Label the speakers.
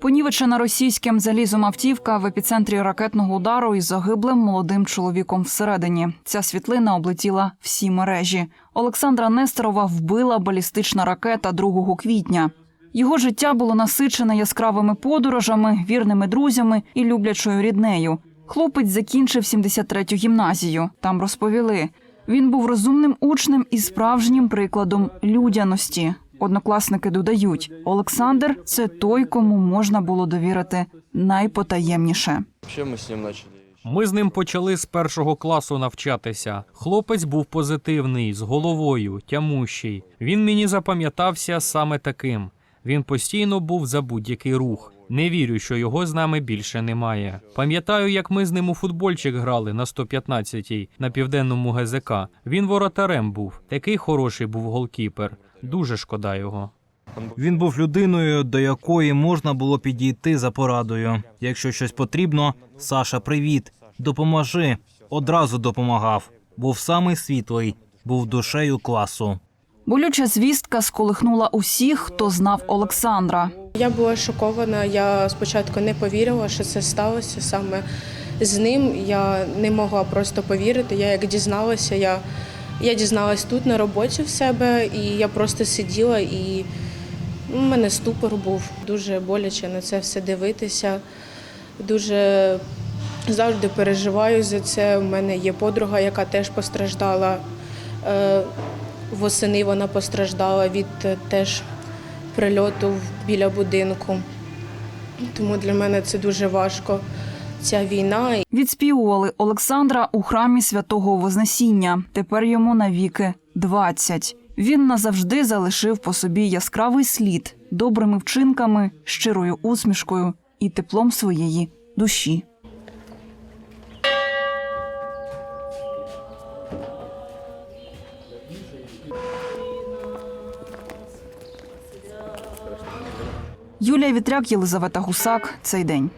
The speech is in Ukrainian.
Speaker 1: Понівечена російським залізом автівка в епіцентрі ракетного удару із загиблим молодим чоловіком всередині. Ця світлина облетіла всі мережі. Олександра Нестерова вбила балістична ракета 2 квітня. Його життя було насичене яскравими подорожами, вірними друзями і люблячою ріднею. Хлопець закінчив 73-ю гімназію. Там розповіли, він був розумним учнем і справжнім прикладом людяності. Однокласники додають, Олександр це той, кому можна було довірити найпотаємніше.
Speaker 2: Мы с ним начали.
Speaker 3: Ми з ним почали з першого класу навчатися. Хлопець був позитивний, з головою, тямущий. Він мені запам'ятався саме таким. Він постійно був за будь-який рух. Не вірю, що його з нами більше немає. Пам'ятаю, як ми з ним у футбольчик грали на 115-й на південному ГЗК. Він воротарем був. Такий хороший був голкіпер. Дуже шкода його.
Speaker 4: Він був людиною, до якої можна було підійти за порадою. Якщо щось потрібно, Саша, привіт, допоможи. Одразу допомагав. Був самий світлий, був душею класу.
Speaker 1: Болюча звістка сколихнула усіх, хто знав Олександра.
Speaker 5: Я була шокована. Я спочатку не повірила, що це сталося саме з ним. Я не могла просто повірити. Я як дізналася, я, я дізналась тут на роботі в себе, і я просто сиділа і у мене ступор був. Дуже боляче на це все дивитися. Дуже завжди переживаю за це. У мене є подруга, яка теж постраждала. Е, Восени вона постраждала від е, теж прильоту біля будинку. Тому для мене це дуже важко. Ця війна.
Speaker 1: Відспівували Олександра у храмі святого Вознесіння. Тепер йому навіки 20. Він назавжди залишив по собі яскравий слід добрими вчинками, щирою усмішкою і теплом своєї душі. Юлія Вітряк, Єлизавета Гусак. Цей день.